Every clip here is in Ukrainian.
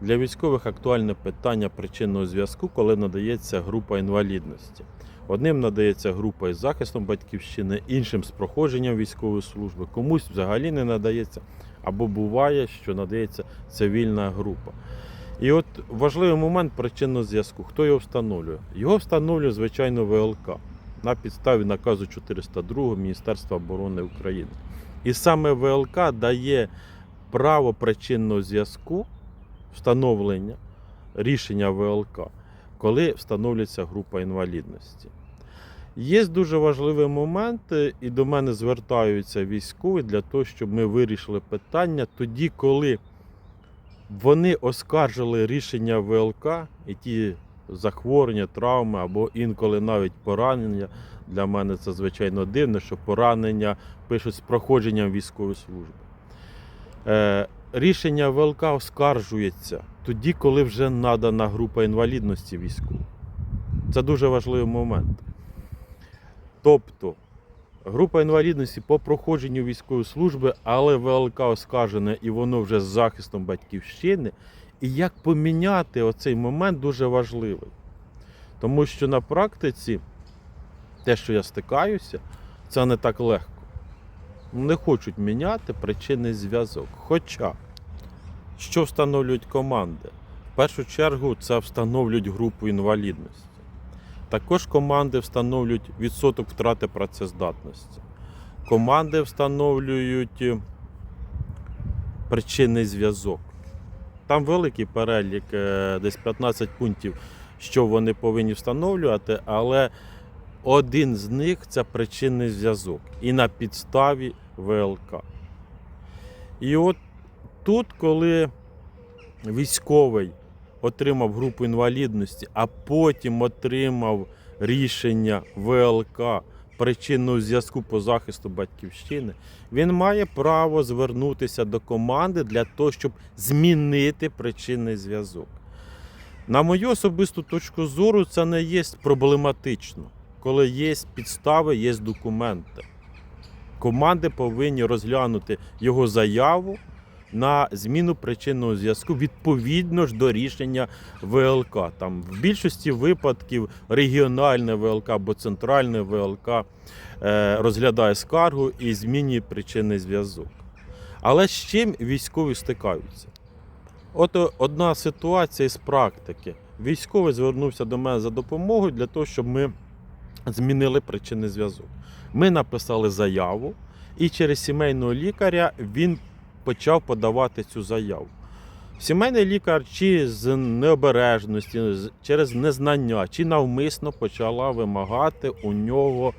Для військових актуальне питання причинного зв'язку, коли надається група інвалідності. Одним надається група із захистом батьківщини, іншим з проходженням військової служби, комусь взагалі не надається, або буває, що надається цивільна група. І от важливий момент причинного зв'язку. Хто його встановлює? Його встановлює, звичайно, ВЛК на підставі наказу 402 Міністерства оборони України. І саме ВЛК дає право причинного зв'язку встановлення рішення ВЛК, коли встановлюється група інвалідності. Є дуже важливий момент, е, і до мене звертаються військові для того, щоб ми вирішили питання тоді, коли вони оскаржили рішення ВЛК і ті захворювання, травми або інколи навіть поранення. Для мене це звичайно дивно, що поранення пишуть з проходженням військової служби. Рішення ВЛК оскаржується тоді, коли вже надана група інвалідності військову. Це дуже важливий момент. Тобто, група інвалідності по проходженню військової служби, але ВЛК оскаржене і воно вже з захистом батьківщини. І як поміняти оцей момент дуже важливий. Тому що на практиці те, що я стикаюся, це не так легко. Не хочуть міняти причинний зв'язок. Хоча, що встановлюють команди? В першу чергу це встановлюють групу інвалідності. Також команди встановлюють відсоток втрати працездатності. Команди встановлюють е, причинний зв'язок. Там великий перелік, е, десь 15 пунктів, що вони повинні встановлювати, але один з них це причинний зв'язок. І на підставі ВЛК. І от тут, коли військовий отримав групу інвалідності, а потім отримав рішення ВЛК причинного зв'язку по захисту батьківщини, він має право звернутися до команди для того, щоб змінити причинний зв'язок. На мою особисту точку зору, це не є проблематично, коли є підстави, є документи. Команди повинні розглянути його заяву на зміну причинного зв'язку відповідно ж до рішення ВЛК. Там в більшості випадків регіональне ВЛК або центральне ВЛК е, розглядає скаргу і змінює причинний зв'язок. Але з чим військові стикаються? От е, одна ситуація з практики. Військовий звернувся до мене за допомогою для того, щоб ми змінили причинний зв'язок. Ми написали заяву, і через сімейного лікаря він почав подавати цю заяву. Сімейний лікар чи з необережності, через незнання, чи навмисно почала вимагати у нього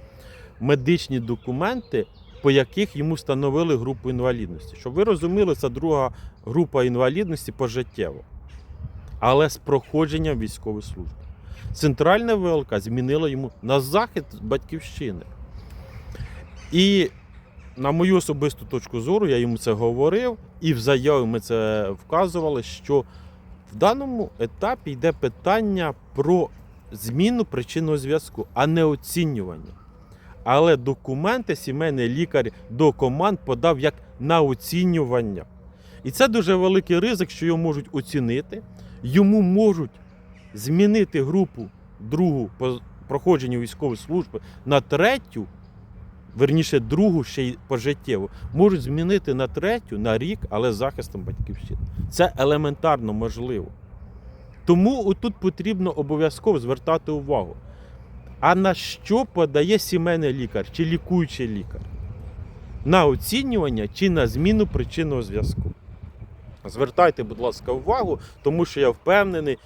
медичні документи, по яких йому встановили групу інвалідності. Щоб ви розуміли, це друга група інвалідності пожиттєво, але з проходженням військової служби. Центральне ВЛК змінило йому на захист батьківщини. І на мою особисту точку зору, я йому це говорив, і в заяві ми це вказували, що в даному етапі йде питання про зміну причинного зв'язку, а не оцінювання. Але документи сімейний лікар до команд подав як на оцінювання. І це дуже великий ризик, що його можуть оцінити, йому можуть змінити групу другу по проходженню військової служби на третю, верніше другу ще й пожиттєву, можуть змінити на третю, на рік, але з захистом батьківщини. Це елементарно можливо. Тому тут потрібно обов'язково звертати увагу. А на що подає сімейний лікар чи лікуючий лікар? На оцінювання чи на зміну причинного зв'язку? Звертайте, будь ласка, увагу, тому що я впевнений,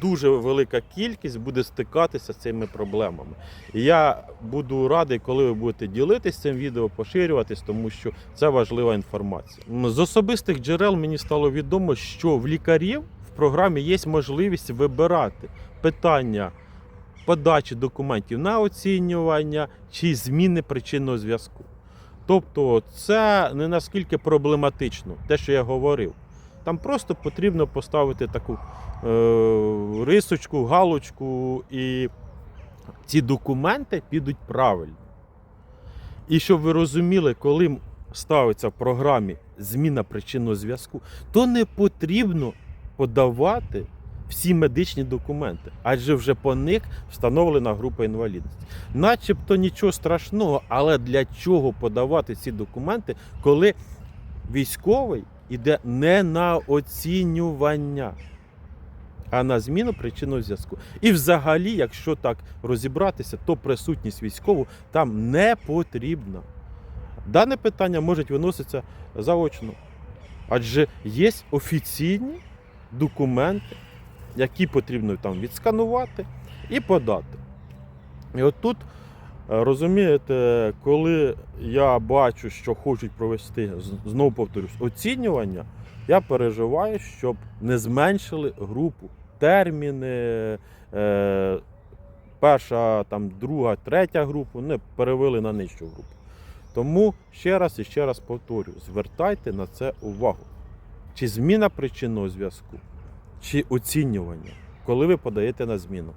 дуже велика кількість буде стикатися з цими проблемами. Я буду радий, коли ви будете ділитися цим відео, поширюватись, тому що це важлива інформація. З особистих джерел мені стало відомо, що в лікарів в програмі є можливість вибирати питання подачі документів на оцінювання чи зміни причинного зв'язку. Тобто це не наскільки проблематично, те, що я говорив. Там просто потрібно поставити таку е, рисочку, галочку, і ці документи підуть правильно. І щоб ви розуміли, коли ставиться в програмі зміна причинного зв'язку, то не потрібно подавати всі медичні документи, адже вже по них встановлена група інвалідності. Начебто нічого страшного, але для чого подавати ці документи, коли військовий іде не на оцінювання, а на зміну причинного зв'язку. І взагалі, якщо так розібратися, то присутність військову там не потрібна. Дане питання може виноситися заочно. Адже є офіційні документи, які потрібно там відсканувати і подати. І от тут, розумієте, коли я бачу, що хочуть провести, знову повторюсь, оцінювання, я переживаю, щоб не зменшили групу, терміни, е, перша, там, друга, третя групу не перевели на нижчу групу. Тому ще раз і ще раз повторюю, звертайте на це увагу. Чи зміна причинного зв'язку, чи оцінювання, коли ви подаєте на зміну.